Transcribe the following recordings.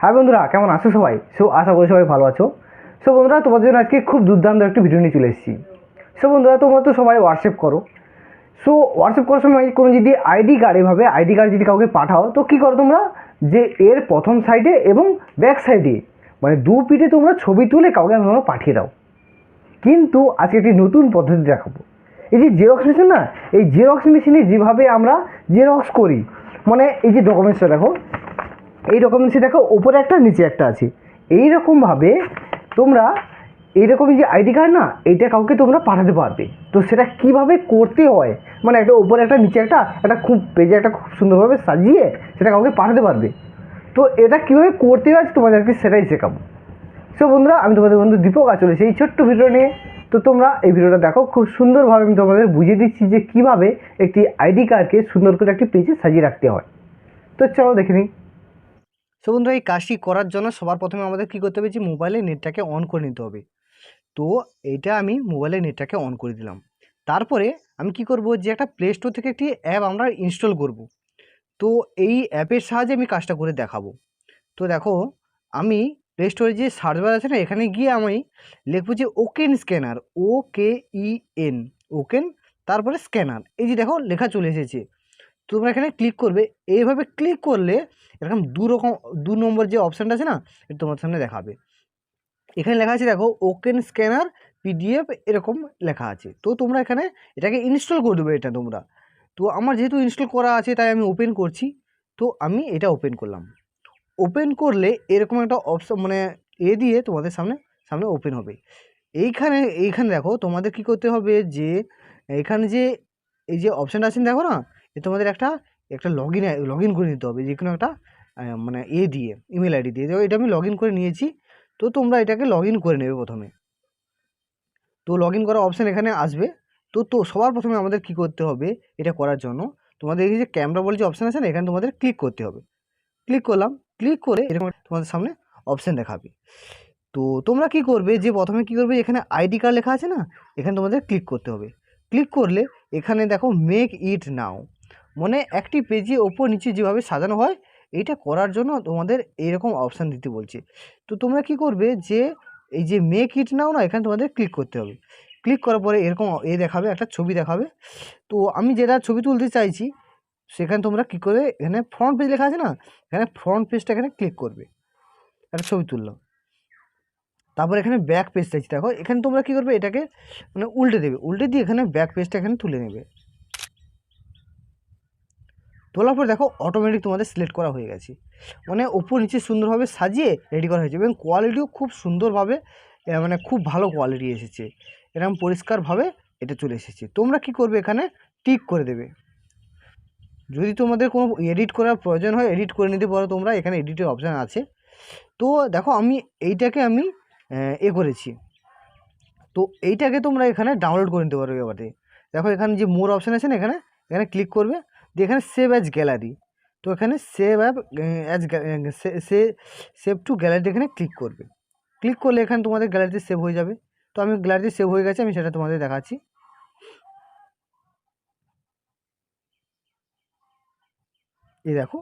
হ্যাঁ বন্ধুরা, কেমন আছো সবাই? সো, আশা করি সবাই ভালো আছো। সো বন্ধুরা, তোমাদের জন্য আজকে খুব দুর্দান্ত একটা ভিডিও নিয়ে চলে এসেছি। সো বন্ধুরা, তোমরা তো সবাই হোয়াটসঅ্যাপ করো। সো হোয়াটসঅ্যাপ করার সময় কোনো যদি আইডি কার্ড এভাবে আইডি কার্ড যদি কাউকে পাঠাও, তো কী করো তোমরা? যে এর প্রথম সাইডে এবং ব্যাক সাইডে মানে দু পিঠে তোমরা ছবি তুলে কাউকে তোমরা পাঠিয়ে দাও। কিন্তু আজকে একটি নতুন পদ্ধতি দেখাবো। এই যে জেরক্স মেশিন না, এই জেরক্স মেশিনে যেভাবে আমরা জেরক্স করি মানে এই যে ডকুমেন্টসটা দেখো এই ডকুমেন্টসে দেখো ওপরে একটা, নিচে একটা আছে। এই রকমভাবে তোমরা, এইরকমই যে আইডি কার্ড না, এটা কাউকে তোমরা পাঠাতে পারবে। তো সেটা কীভাবে করতে হয়? মানে একটা ওপরে একটা, নিচে একটা একটা খুব পেজে একটা খুব সুন্দরভাবে সাজিয়ে সেটা কাউকে পাঠাতে পারবে। তো এটা কীভাবে করতে হয় তোমাদেরকে সেটাই শেখাবো। সো বন্ধুরা, আমি তোমাদের বন্ধু দীপক আচলে সেই ছোট্ট ভিডিও নিয়ে। তো তোমরা এই ভিডিওটা দেখো, খুব সুন্দরভাবে আমি তোমাদের বুঝিয়ে দিচ্ছি যে কীভাবে একটি আইডি কার্ডকে সুন্দর করে একটি পেজে সাজিয়ে রাখতে হয়। তো চলো দেখে নিই। সো বন্ধুরা, এই কাজটি করার জন্য সবার প্রথমে আমাদের কী করতে হবে? যে মোবাইলে নেটটাকে অন করে নিতে হবে। তো এইটা আমি মোবাইলের নেটটাকে অন করে দিলাম। তারপরে আমি কি করব? যে একটা প্লে স্টোর থেকে একটি অ্যাপ আমরা ইনস্টল করব। তো এই অ্যাপের সাহায্যে আমি কাজটা করে দেখাবো। তো দেখো, আমি প্লে স্টোরে যে সার্চ বার আছে না, এখানে গিয়ে আমি লিখব যে Oken scanner O K E N Oken তারপরে স্ক্যানার এই যে দেখো, লেখা চলে এসেছে। তোমরা এখানে ক্লিক করবে। এইভাবে ক্লিক করলে এরকম দু রকম, দু নম্বর যে অপশানটা আছে না, এটা তোমার সামনে দেখাবে। এখানে লেখা আছে, দেখো ওকেন স্ক্যানার পিডিএফ এরকম লেখা আছে। তো তোমরা এখানে এটাকে ইনস্টল করে দেবে এটা তোমরা। তো আমার যেহেতু ইনস্টল করা আছে, তাই আমি ওপেন করছি। তো আমি এটা ওপেন করলাম। ওপেন করলে এরকম একটা অপশন মানে এ দিয়ে তোমাদের সামনে সামনে ওপেন হবে। এইখানে এইখানে দেখো, তোমাদের কি করতে হবে যে, এখানে যে, এই যে অপশানটা আছে, দেখো না এ তোমাদের একটা একটা লগ ইন লগ ইন করে নিতে হবে যে কোনো একটা মানে এ দিয়ে ইমেল আইডি দিয়ে। দেখো, এটা আমি লগ ইন করে নিয়েছি, তো তোমরা এটাকে লগ ইন করে নেবে প্রথমে। তো লগ ইন করার অপশান এখানে আসবে। তো তো সবার প্রথমে আমাদের কি করতে হবে, এটা করার জন্য, তোমাদের এই যে ক্যামেরা বলে যে অপশান আছে না, এখানে তোমাদের ক্লিক করতে হবে। ক্লিক করলাম ক্লিক করে এরকম তোমাদের সামনে অপশান দেখাবে। তো তোমরা কি করবে, যে প্রথমে কি করবে, এখানে আইডি কার্ড লেখা আছে না, এখানে তোমাদের ক্লিক করতে হবে। ক্লিক করলে এখানে দেখো মেক ইট নাও মানে একটি পেজে ওপর নিচে যেভাবে সাজানো হয় এইটা করার জন্য তোমাদের এইরকম অপশান দিতে বলছে। তো তোমরা কি করবে যে, এই যে মেক ইট নাও না, এখানে তোমাদের ক্লিক করতে হবে। ক্লিক করার পরে এরকম এ দেখাবে, একটা ছবি দেখাবে। তো আমি যেটা ছবি তুলতে চাইছি, সেখানে তোমরা কী করে, এখানে ফ্রন্ট পেজ লেখা আছে না, এখানে ফ্রন্ট পেজটা এখানে ক্লিক করবে। একটা ছবি তুললাম। তারপর এখানে ব্যাক পেজ চাইছি দেখো, এখানে তোমরা কী করবে, এটাকে মানে উল্টে দেবে। উল্টে দিয়ে এখানে ব্যাক পেজটা এখানে তুলে নেবে। তোলার পর দেখো অটোমেটিক তোমাদের সিলেক্ট করা হয়ে গেছে। মানে ওপর নিচে সুন্দরভাবে সাজিয়ে রেডি করা হয়েছে এবং কোয়ালিটিও খুব সুন্দরভাবে মানে খুব ভালো কোয়ালিটি এসেছে। এরকম পরিষ্কারভাবে এটা চলে এসেছে। তোমরা কি করবে এখানে? টিক করে দেবে। যদি তোমাদের কোনো এডিট করার প্রয়োজন হয় এডিট করে নিতে পারো তোমরা, এখানে এডিটের অপশান আছে। তো দেখো আমি এইটাকে আমি, এ করেছি। তো এইটাকে তোমরা এখানে ডাউনলোড করে নিতে পারো এবারে। দেখো এখানে যে মোর অপশান আছে না এখানে এখানে ক্লিক করবে। দিয়ে এখানে সেভ অ্যাজ গ্যালারি তো এখানে save app as say save to গ্যালারিতে এখানে ক্লিক করবে। ক্লিক করলে এখানে তোমাদের গ্যালারিতে সেভ হয়ে যাবে। তো আমি গ্যালারিতে সেভ হয়ে গেছে, আমি সেটা তোমাদের দেখাচ্ছি। এই দেখো,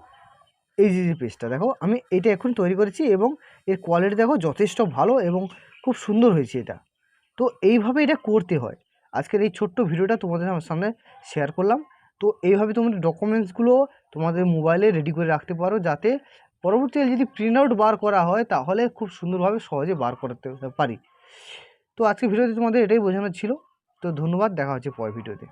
এই যে যে পেজটা দেখো, আমি এটা এখন তৈরি করেছি এবং এর কোয়ালিটি দেখো যথেষ্ট ভালো এবং খুব সুন্দর হয়েছে এটা। তো এইভাবে এটা করতে হয়। আজকের এই ছোট্ট ভিডিওটা তোমাদের আমার সামনে শেয়ার করলাম। তো এইভাবে তোমাদের ডকুমেন্টসগুলো তোমাদের মোবাইলে রেডি করে রাখতে পারো যাতে পরবর্তীকালে যদি প্রিন্ট আউট বার করা হয়, তাহলে খুব সুন্দরভাবে সহজে বার করতে পারি। তো আজকে ভিডিওতে তোমাদের এটাই বোঝানো ছিল। তো ধন্যবাদ, দেখা হচ্ছে পরের ভিডিওতে